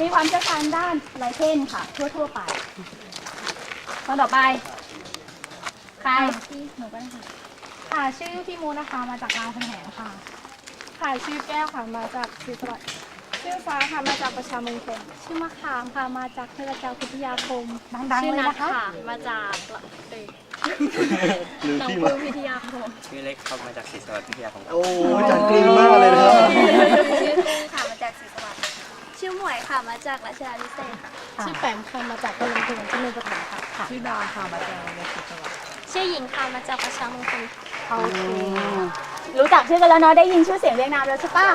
มีความเชี่ยวชาญด้านไลเคนค่ะ ทั่วๆไปคนต่อไปใครพี่หนูก็ได้ค่ะค่ะชื่อพี่มูนะคะมาจากรามคำแหงค่ะค่ะชื่อแก้วค่ะมาจากศรีสวัสดิ์ชื่อฟ้าค่ะมาจากประชามงคลชื่อมะขามค่ะมาจากเทศกาลพิทยาคมดังๆชื่อเลยนัทนะคะค่ะมาจากเด็กลืมหนองที่ปลืมาอพิทยาคมชื่อเล็กครับมาจากศรีสวัสดิ์วิทยาของเราโอ้ยจังกรีมากเลยนะครับ จากราชดาพิเศษค่ะ ชื่อแปมค่ะมาจากกะลงทุนชื่อนุปถัมภ์ค่ะ ชื่อดาค่ะมาจากโรงเรียนศรีสวัสดิ์ชื่อหญิงค่ะมาจากประชามงคลค่ะโอเครู้จักชื่อกันแล้วเนาะได้ยินชื่อเสียงเรียงนามแล้วใช่ปะ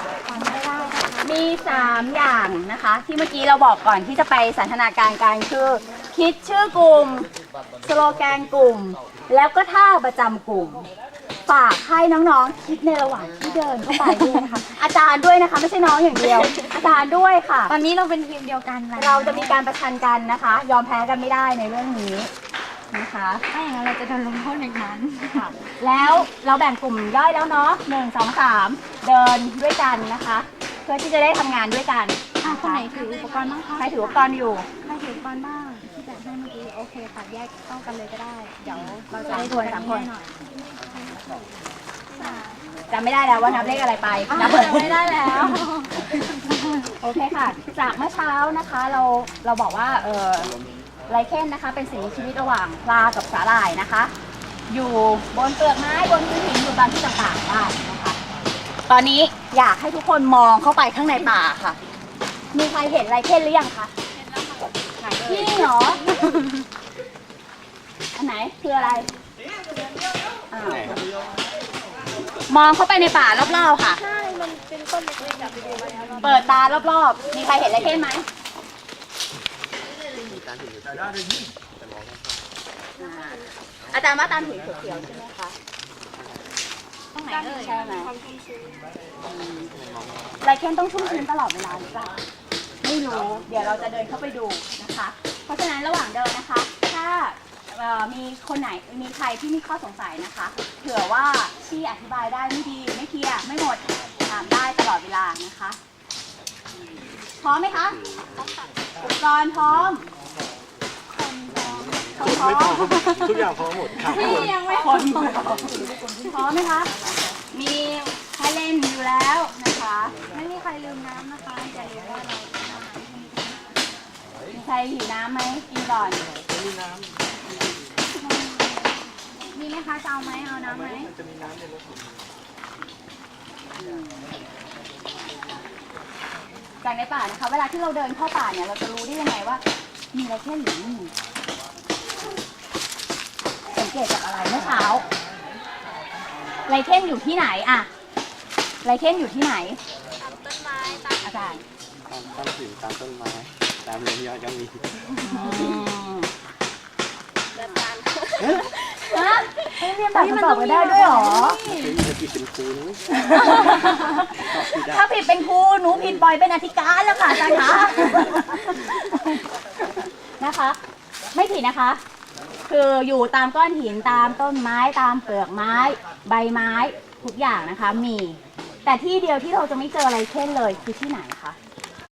มีสามอย่างนะคะ ที่เมื่อกี้เราบอกก่อนที่จะไปสันทนาการกันคือคิดชื่อกลุ่ม สโลแกนกลุ่ม แล้วก็ท่าประจำกลุ่ม ฝากให้น้องๆคิดในระหว่างที่เดินเข้าไปด้วยนะคะ อาจารย์ด้วยนะคะ ไม่ใช่น้องอย่างเดียว อาจารย์ด้วยค่ะ ตอนนี้เราเป็นทีมเดียวกันแล้วเราจะมีการประชันกันนะคะ ยอมแพ้กันไม่ได้ในเรื่องนี้นะคะถ้าอย่างนั้นเราจะโดนลงโทษอย่างนั้นค่ะแล้วเราแบ่งกลุ่มย่อยแล้วเนาะหนึ่งสองสามเดินด้วยกันนะคะ เพื่อที่จะได้ทำงานด้วยกันอะคนไหนถืออุปกรณ์บ้างคะใครถืออุปกรณ์อยู่ ใครถืออุปกรณ์บ้างที่แบ่งให้เมื่อกี้โอเคค่ะแยกเข้ากันเลยก็ได้ เดี๋ยวเราจะสามคนสามคนหน่อยจำไม่ได้แล้วว่านับเลขอะไรไปนับไม่ได้แล้ว โอเคค่ะ จากเมื่อเช้านะคะเราเราบอกว่าเออไลเคนนะคะ เป็นสิ่งมีชีวิตระหว่างปลากับสาหร่ายนะคะ อยู่บนเปลือกไม้บนพื้นหินอยู่ตามที่ต่างๆได้นะคะ ตอนนี้อยากให้ทุกคนมองเข้าไปข้างในป่าค่ะ มีใครเห็นไลเคนหรือยังคะ เห็นแล้วค่ะจริงเหรอ อันไหนคืออะไรอ่ามองเข้าไปในป่ารอบๆค่ะ ใช่ มันเป็นต้นเล็กๆแบบไปดูมาแล้วเปิดตารอบๆ มีใครเห็นไลเคนไหมอ่าอาจารย์ว่าตามถุงเขียวๆใช่ไหมคะตรงไหนเอ่ยใช่ไหมอืมไลเคนต้องชุ่มชื้นตลอดเวลาหรือเปล่า ไม่รู้ เดี๋ยวเราจะเดินเข้าไปดูนะคะ เพราะฉะนั้นระหว่างเดินนะคะ ถ้าเอ่อมีคนไหนมีใครที่มีข้อสงสัยนะคะ เผื่อว่าที่อธิบายได้ไม่ดีไม่เคลียร์ไม่หมดถามได้ตลอดเวลานะคะพร้อมไหมคะอุปกรณ์พร้อมคนพร้อมไม่ต้องทุกอย่างพร้อมหมดครับพี่ยังไม่คนพร้อมไหมคะมีใครเล่นอยู่แล้วนะคะ ไม่มีใครลืมน้ำนะคะอย่าลืมว่าเรามี ใครหิวน้ำไหมกินก่อนมีไหมคะจะเอาไหมเอาน้ำไหมจากในป่านะคะเวลาที่เราเดินเข้าป่าเนี่ยเราจะรู้ได้ยังไงว่า มีอะไรแค่หรือไม่มีสังเกตจากอะไรเมื่อเช้าไลเคนอยู่ที่ไหนอะไลเคนอยู่ที่ไหน ตามต้นไม้ตามอาจารย์ ตามต้นหินตามต้นไม้ ตามเรือยอดก็มีแบบตามฮะไม่เรียนแบบคำตอบกันได้ด้วยเหรอจะผิดเป็นครูนะถ้าผิดเป็นครูหนูผิดบ่อยเป็นอธิการแล้วค่ะอาจารย์คะ นะคะ ไม่ผิดนะคะ คืออยู่ตามก้อนหินตามต้นไม้ตามเปลือกไม้ ใบไม้ทุกอย่างนะคะมี แต่ที่เดียวที่เราจะไม่เจออะไรเช่นเลยคือที่ไหนคะ